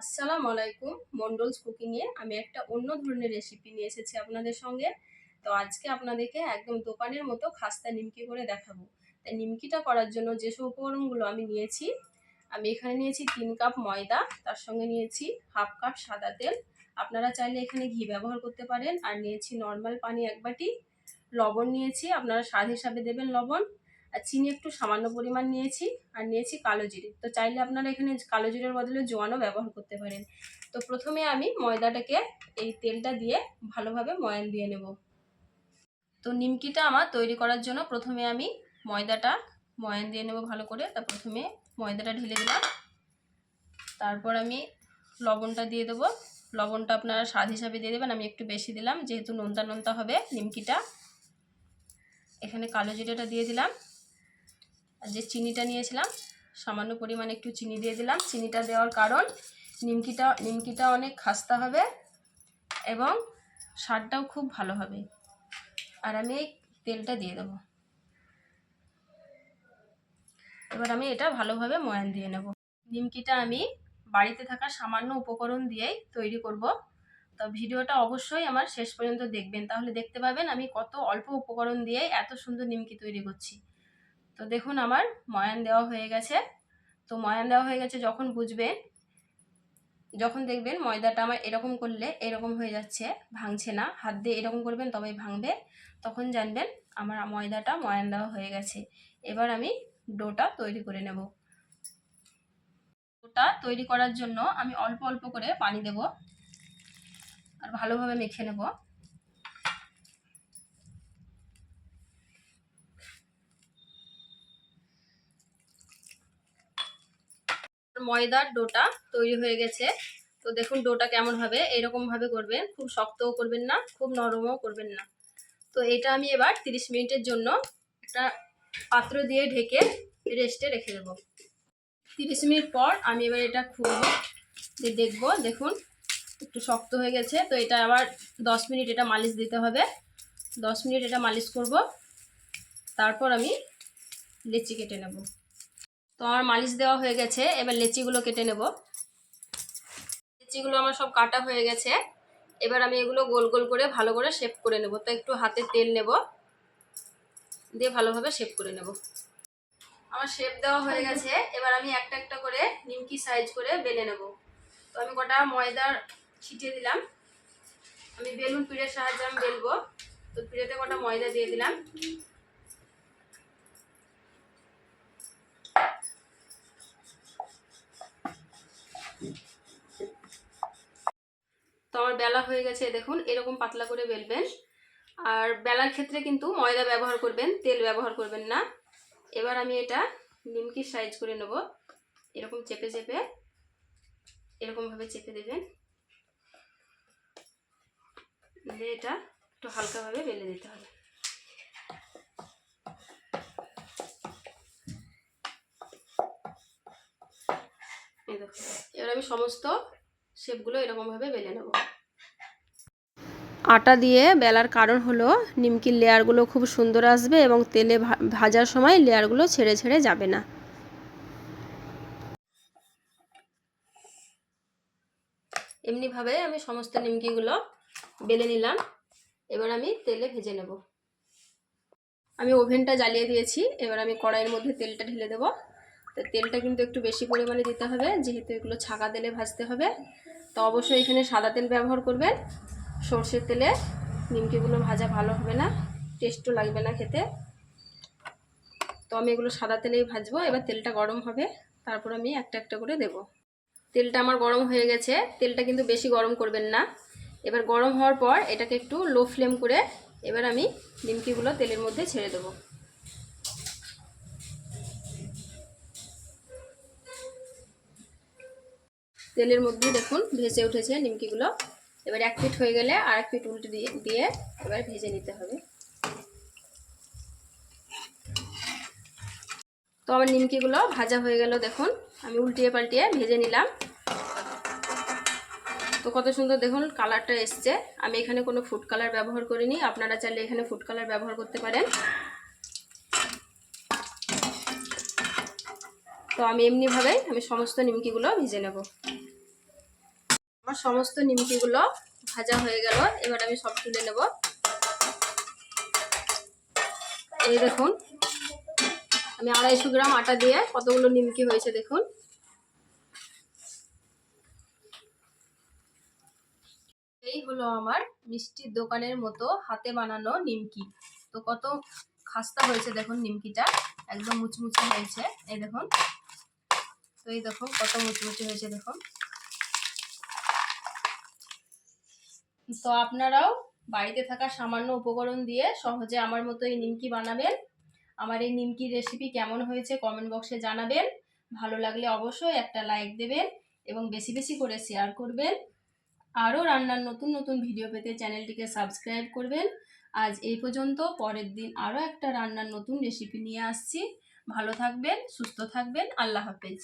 আসসালামু আলাইকুম, মন্ডলস কুকিংয়ে আমি একটা অন্য ধরনের রেসিপি নিয়ে এসেছি আপনাদের সঙ্গে। তো আজকে আপনাদেরকে একদম দোকানের মতো খাস্তা নিমকি করে দেখাবো। তাই নিমকিটা করার জন্য যেসব উপকরণগুলো আমি নিয়েছি, আমি এখানে নিয়েছি তিন কাপ ময়দা, তার সঙ্গে নিয়েছি হাফ কাপ সাদা তেল। আপনারা চাইলে এখানে ঘি ব্যবহার করতে পারেন। আর নিয়েছি নর্মাল পানি এক বাটি। লবণ নিয়েছি, আপনারা স্বাদ হিসাবে দেবেন লবণ। আর চিনি একটু সামান্য পরিমাণ নিয়েছি আর নিয়েছি কালো জিরে। তো চাইলে আপনারা এখানে কালো জিরের বদলে জোয়ানও ব্যবহার করতে পারেন। তো প্রথমে আমি ময়দাটাকে এই তেলটা দিয়ে ভালোভাবে ময়ান দিয়ে নেব। তো নিমকিটা আমার তৈরি করার জন্য প্রথমে আমি ময়দাটা ময়ান দিয়ে নেব ভালো করে। তা প্রথমে ময়দাটা ঢেলে দিলাম। তারপর আমি লবণটা দিয়ে দেবো। লবণটা আপনারা স্বাদ হিসাবে দিয়ে দেবেন। আমি একটু বেশি দিলাম, যেহেতু নোনতা নোনতা হবে নিমকিটা। এখানে কালো জিরেটা দিয়ে দিলাম। আর যে চিনিটা নিয়েছিলাম, সামান্য পরিমাণে একটু চিনি দিয়ে দিলাম। চিনিটা দেওয়ার কারণ নিমকিটা নিমকিটা অনেক খাস্তা হবে এবং স্বাদটাও খুব ভালো হবে। আর আমি এই তেলটা দিয়ে দেবো। এবার আমি এটা ভালোভাবে ময়ান দিয়ে নেব। নিমকিটা আমি বাড়িতে থাকা সামান্য উপকরণ দিয়েই তৈরি করব। তো ভিডিওটা অবশ্যই আমার শেষ পর্যন্ত দেখবেন। তাহলে দেখতে পাবেন আমি কত অল্প উপকরণ দিয়ে এত সুন্দর নিমকি তৈরি করছি। তো দেখুন আমার ময়ান দেওয়া হয়ে গেছে। তো ময়ান দেওয়া হয়ে গেছে যখন বুঝবেন, যখন দেখবেন ময়দাটা আমার এরকম করলে এরকম হয়ে যাচ্ছে, ভাঙছে না। হাত দিয়ে এরকম করবেন, তবেই ভাঙবে। তখন জানবেন আমার ময়দাটা ময়ান দেওয়া হয়ে গেছে। এবার আমি ডোটা তৈরি করে নেব। ডোটা তৈরি করার জন্য আমি অল্প অল্প করে পানি দেব। আর ভালোভাবে মেখে নেব। ময়দার ডোটা তৈরি হয়ে গেছে। তো দেখুন ডোটা কেমন হবে, এরকম ভাবে করবেন, খুব শক্তও করবেন না, খুব নরমও করবেন না। তো এটা আমি এবার 30 মিনিটের জন্য একটা পাত্র দিয়ে ঢেকে রেস্টে রেখে দেবো। 30 মিনিট পর আমি এবার এটা খুলবো, দিয়ে দেখব, দেখুন একটু শক্ত হয়ে গেছে। তো এটা আবার 10 মিনিট এটা মালিশ দিতে হবে। 10 মিনিট এটা মালিশ করব, তারপর আমি লেচি কেটে নেব। তো আমার মালিশ দেওয়া হয়ে গেছে, এবার লেচিগুলো কেটে নেব। লেচিগুলো আমার সব কাটা হয়ে গেছে। এবার আমি এগুলো গোল গোল করে ভালো করে শেপ করে নেব। তো একটু হাতে তেল নেব, দিয়ে ভালোভাবে শেপ করে নেব। আমার শেপ দেওয়া হয়ে গেছে। এবার আমি একটা একটা করে নিমকি সাইজ করে বেলে নেব। তো আমি কটা ময়দার ছিটিয়ে দিলাম। আমি বেলুন পিড়ের সাহায্যে আমি বেলবো। তো পিড়েতে কটা ময়দা দিয়ে দিলাম। তো আমার বেলা হয়ে গেছে দেখুন, এরকম পাতলা করে বেলবেন। আর বেলার ক্ষেত্রে কিন্তু ময়দা ব্যবহার করবেন, তেল ব্যবহার করবেন না। এবার আমি এটা নিমকির সাইজ করে নেব। এরকম চেপে চেপে, এরকমভাবে চেপে দেবেন। দিয়ে এটা একটু হালকাভাবে বেলে দিতে হবে। এই দেখো। এবার আমি সমস্ত শেপগুলো এরকমভাবে বেলে নেব। আটা দিয়ে বেলার কারণ হলো নিমকির লেয়ারগুলো খুব সুন্দর আসবে এবং তেলে ভাজার সময় লেয়ারগুলো ছেড়ে ছেড়ে যাবে না। এমনিভাবে আমি সমস্ত নিমকিগুলো বেলে নিলাম। এবার আমি তেলে ভেজে নেব। আমি ওভেনটা জ্বালিয়ে দিয়েছি। এবার আমি কড়াইয়ের মধ্যে তেলটা ঢেলে দেবো। তো তেলটা কিন্তু একটু বেশি পরিমাণে দিতে হবে, যেহেতু এগুলো ছাকা তেলে ভাজতে হবে। তো অবশ্যই এখানে সাদা তেল ব্যবহার করবেন। সর্ষের তেলে নিমকিগুলো ভাজা ভালো হবে না, টেস্টও লাগবে না খেতে। তো আমি এগুলো সাদা তেলেই ভাজবো, এবার তেলটা গরম হবে, তারপর আমি একটা একটা করে দেব। তেলটা আমার গরম হয়ে গেছে, তেলটা কিন্তু বেশি গরম করবেন না। এবার গরম হওয়ার পর এটাকে একটু লো ফ্লেম করে এবার আমি নিমকিগুলো তেলের মধ্যে ছেড়ে দেবো। তেলের মধ্যে দেখুন ভেজে উঠেছে নিমকিগুলো। এবার এক পিঠ হয়ে গেলে আর এক পিঠ উল্টে দিয়ে দিয়ে এবার ভেজে নিতে হবে। তো আমার নিমকিগুলো ভাজা হয়ে গেল দেখুন, আমি উল্টিয়ে পাল্টিয়ে ভেজে নিলাম। তো কত সুন্দর দেখুন কালারটা এসছে। আমি এখানে কোনো ফুড কালার ব্যবহার করিনি, আপনারা চাইলে এখানে ফুড কালার ব্যবহার করতে পারেন। তো আমি এমনিভাবেই আমি সমস্ত নিমকিগুলো ভেজে নেব। আমার সমস্ত নিমকিগুলো ভাজা হয়ে গেল। এবার আমি সব তুলে নেব। এই দেখুন, আমি আড়াইশো গ্রাম আটা দিয়ে কতগুলো নিমকি হয়েছে দেখুন। এই হলো আমার মিষ্টির দোকানের মতো হাতে বানানো নিমকি। তো কত খাস্তা হয়েছে দেখুন নিমকিটা, একদম মুচমুচে হয়েছে। এই দেখুন, তো এই দেখুন কত মুচমুচে হয়েছে দেখুন। তো আপনারাও বাড়িতে থাকা সামান্য উপকরণ দিয়ে সহজে আমার মতো এই নিমকি বানাবেন। আমার এই নিমকির রেসিপি কেমন হয়েছে কমেন্ট বক্সে জানাবেন। ভালো লাগলে অবশ্যই একটা লাইক দেবেন এবং বেশি বেশি করে শেয়ার করবেন। আরও রান্নার নতুন নতুন ভিডিও পেতে চ্যানেলটিকে সাবস্ক্রাইব করবেন। আজ এই পর্যন্ত, পরের দিন আরও একটা রান্নার নতুন রেসিপি নিয়ে আসছি। ভালো থাকবেন, সুস্থ থাকবেন, আল্লাহ হাফেজ।